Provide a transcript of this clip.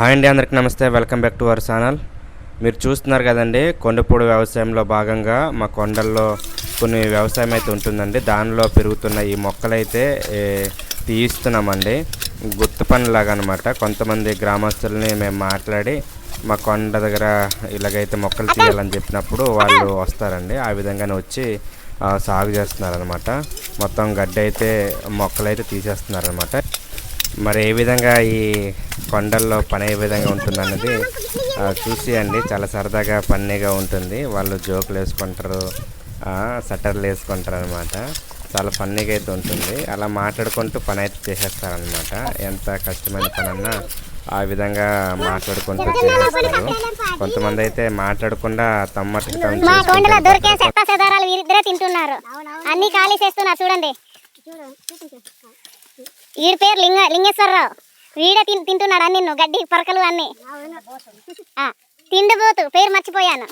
Hi అండి అందరికీ నమస్తే. Welcome back to our channel. మీరు చూస్తున్నారు కదండి కొండపూడి వ్యవసాయంలో భాగంగా మా కొండల్లో కొన్ని వ్యవసాయం అయితే ఉంటుందండి. దానిలో పెరుగుతున్న ఈ మొక్కలైతే తీయిస్తున్నామండి. గుర్తు పనిలాగా అనమాట కొంతమంది గ్రామస్తుల్ని మేము మాట్లాడి మా కొండ దగ్గర ఇలాగైతే మొక్కలు తీయాలని చెప్పినప్పుడు వాళ్ళు వస్తారండి. ఆ విధంగానే వచ్చి సాగు చేస్తున్నారనమాట మొత్తం గడ్డి అయితే మొక్కలైతే తీసేస్తున్నారనమాట మరి ఏ విధంగా ఈ కొండల్లో పని ఏ విధంగా ఉంటుందన్నది ఆ, చూసి అండి చాలా సరదాగా ఫన్నీగా ఉంటుంది. వాళ్ళు జోకులు వేసుకుంటారు ఆ, సటర్లు వేసుకుంటారు అనమాట చాలా ఫన్నీగా అయితే ఉంటుంది. అలా మాట్లాడుకుంటూ పని అయితే చేసేస్తారనమాట ఎంత కష్టమైన పని అన్నా ఆ విధంగా మాట్లాడుకుంటూ చేసేస్తారు. కొంతమంది అయితే మాట్లాడకుండా తమ్మటికి తమ మా కొండలో చేసుకుంటూ దొరికే చెత్త చెదారాలు వీరిద్దరే తింటున్నారు. అన్ని ఖాళీ చేస్తున్నారు. చూడండి. వీడి పేరు లింగ లింగేశ్వరరావు. వీడే తిన్ తింటున్నాడు అన్ని గడ్డి పరకలు అన్ని. ఆ, తిండిపోతు పేరు మర్చిపోయాను.